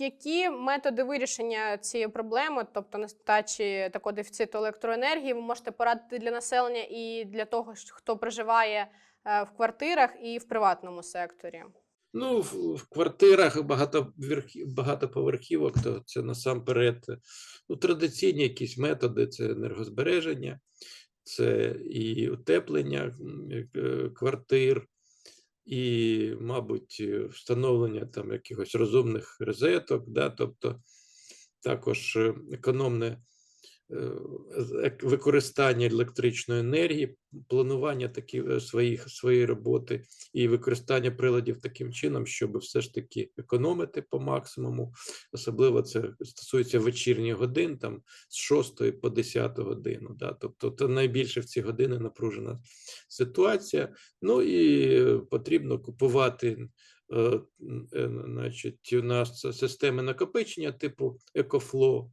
Які методи вирішення цієї проблеми, тобто нестачі такого дефіциту електроенергії, ви можете порадити для населення і для того, хто проживає е, в квартирах і в приватному секторі? Ну, в, квартирах багатоверхі- багатоповерхівок, то це насамперед ну, традиційні якісь методи, це енергозбереження, це і утеплення е, квартир, і, мабуть, встановлення там якихось розумних розеток, да, тобто також е, економне використання електричної енергії, планування такі е, своїх своєї роботи і використання приладів таким чином, щоб все ж таки економити по максимуму. Особливо це стосується вечірніх годин, там з 6 по 10 годину. Да? Тобто це найбільше в ці години напружена ситуація. Ну і е, потрібно купувати. е, е, Значить, у нас системи накопичення типу EcoFlow.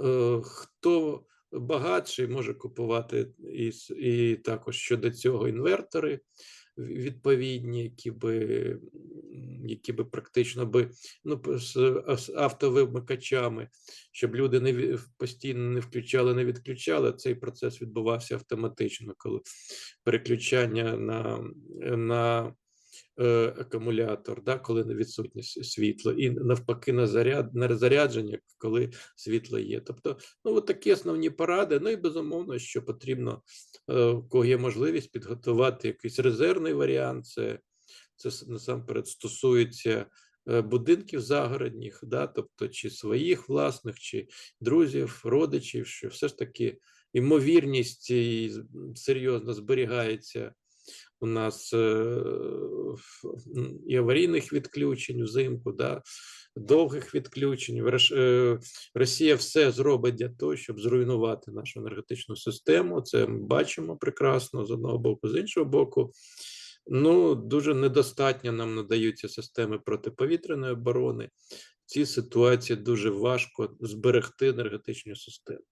Е, Хто багатший може купувати і, і також щодо цього інвертори відповідні, які би, які би практично би ну, з автовимикачами, щоб люди не постійно не включали, не відключали. Цей процес відбувався автоматично, коли переключання на, на акумулятор, да, коли не відсутнє світло, і навпаки на заряд на зарядження, коли світло є. Тобто, ну от такі основні поради. Ну і безумовно, що потрібно, е, у кого є можливість підготувати якийсь резервний варіант. Це, це насамперед стосується е, будинків загородніх, да, тобто чи своїх власних, чи друзів, родичів, що все ж таки ймовірність серйозно зберігається у нас і аварійних відключень взимку, да, довгих відключень. Е, Росія все зробить для того, щоб зруйнувати нашу енергетичну систему. Це ми бачимо прекрасно з одного боку, з іншого боку. Ну, дуже недостатньо нам надаються системи протиповітряної оборони. В цій ситуації дуже важко зберегти енергетичну систему.